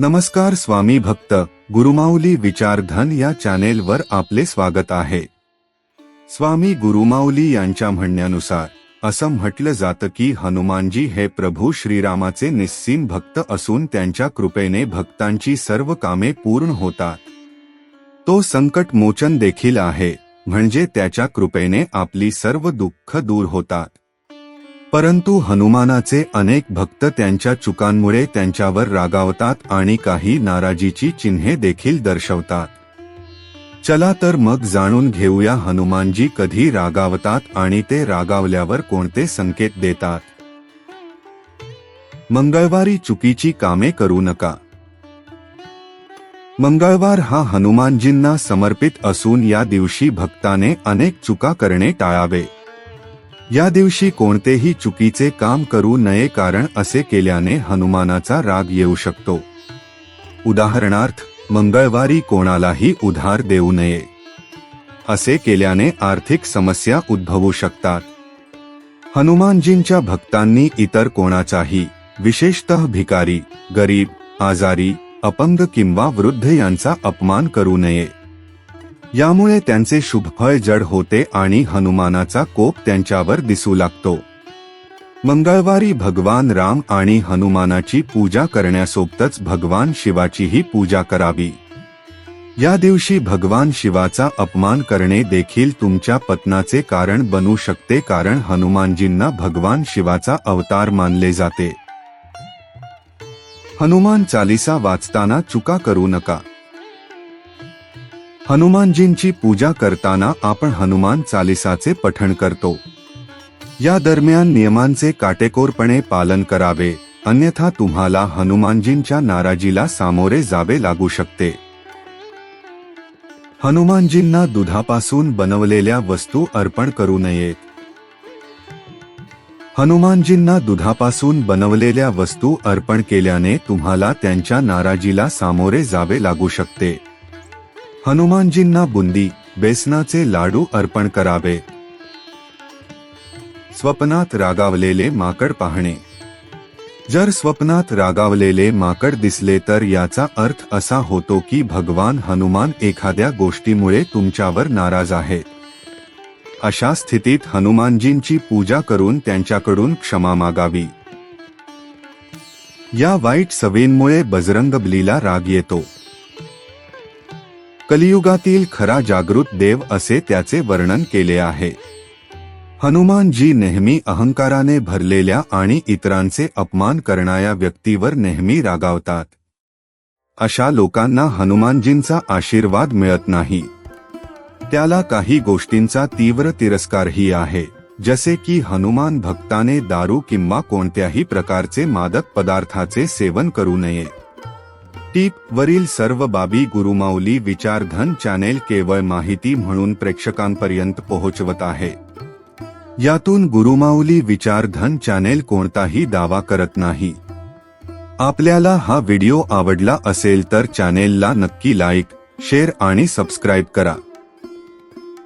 नमस्कार स्वामी भक्त गुरुमाऊली विचारधन या चॅनेलवर आपले स्वागत आहे. स्वामी गुरुमाऊली यांच्या म्हणण्यानुसार असं म्हटलं जातं की हनुमानजी हे प्रभू श्रीरामाचे निस्सीम भक्त असून त्यांच्या कृपेने भक्तांची सर्व कामे पूर्ण होतात. तो संकट मोचन देखील आहे म्हणजे त्याच्या कृपेने आपली सर्व दुःख दूर होतात. परंतु हनुमानाचे अनेक भक्त त्यांच्या चुकांमुळे त्यांच्यावर रागावतात आणि काही नाराजीची चिन्हे देखील दर्शवतात. चला तर मग जाणून घेऊया हनुमानजी कधी रागावतात आणि ते रागावल्यावर कोणते संकेत देतात. मंगळवारी चुकीची कामे करू नका. मंगळवार हा हनुमानजींना समर्पित असून या दिवशी भक्ताने अनेक चुका करणे टाळावे. या दिवशी कोणतेही चुकीचे काम करू नये कारण असे केल्याने हनुमानाचा राग येऊ शकतो. उदाहरणार्थ मंगळवारी कोणालाही उधार देऊ नये. असे केल्याने आर्थिक समस्या उद्भवू शकतात. हनुमानजींच्या भक्तांनी इतर कोणाचाही विशेषतः भिकारी गरीब आजारी अपंग किंवा वृद्ध यांचा अपमान करू नये. यामुळे त्यांचे शुभफळ जड होते आणि हनुमानाचा कोप त्यांच्यावर दिसू लागतो. मंगळवारी भगवान राम आणि हनुमानाची पूजा करण्यासोबतच भगवान शिवाचीही पूजा करावी. या दिवशी भगवान शिवाचा अपमान करणे देखील तुमच्या पतनाचे कारण बनू शकते कारण हनुमानजींना भगवान शिवाचा अवतार मानले जाते. हनुमान चालिसा वाचताना चुका करू नका. हनुमानजींची पूजा करताना आपण हनुमान चालिसाचे पठण करतो. या दरम्यान नियमांचे काटेकोरपणे पालन करावे अन्यथा तुम्हाला हनुमानजींच्या नाराजीला सामोरे जावे लागू शकते. हनुमानजींना दुधापासून बनवलेल्या वस्तू अर्पण करू नयेत. हनुमानजींना दुधापासून बनवलेल्या वस्तू अर्पण केल्याने तुम्हाला त्यांच्या नाराजीला सामोरे जावे लागू शकते. हनुमानजींना बुंदी बेसनाचे लाडू अर्पण करावे. स्वप्नात रागावलेले माकड पाहणे. जर स्वप्नात रागावलेले माकड दिसले तर याचा अर्थ असा होतो की भगवान हनुमान एखाद्या गोष्टीमुळे तुमच्यावर नाराज आहेत. अशा स्थितीत हनुमानजींची पूजा करून त्यांच्याकडून क्षमा मागावी. या वाईट सवयींमुळे बजरंग बलीला राग येतो. कलियुगातील खरा जागृत देव असे त्याचे वर्णन केले आहे. हनुमानजी नेहमी अहंकाराने भरलेल्या आणि इतरांचे अपमान करणाऱ्या व्यक्तीवर नेहमी रागावतात. अशा लोकांना हनुमानजींचा आशीर्वाद मिळत नाही. त्याला काही गोष्टींचा तीव्र तिरस्कारही आहे जसे की हनुमान भक्ताने दारू किंवा कोणत्याही प्रकारचे मादक पदार्थाचे सेवन करू नये. टीप वरील सर्व बाबी गुरुमाऊली विचारधन चॅनेल केवळ माहिती म्हणून प्रेक्षकांपर्यंत पोहोचवत आहे. यातून गुरुमाऊली विचारधन चॅनेल कोणताही दावा करत नाही. आपल्याला हा व्हिडिओ आवडला असेल तर चॅनेलला नक्की लाईक शेअर आणि सबस्क्राईब करा.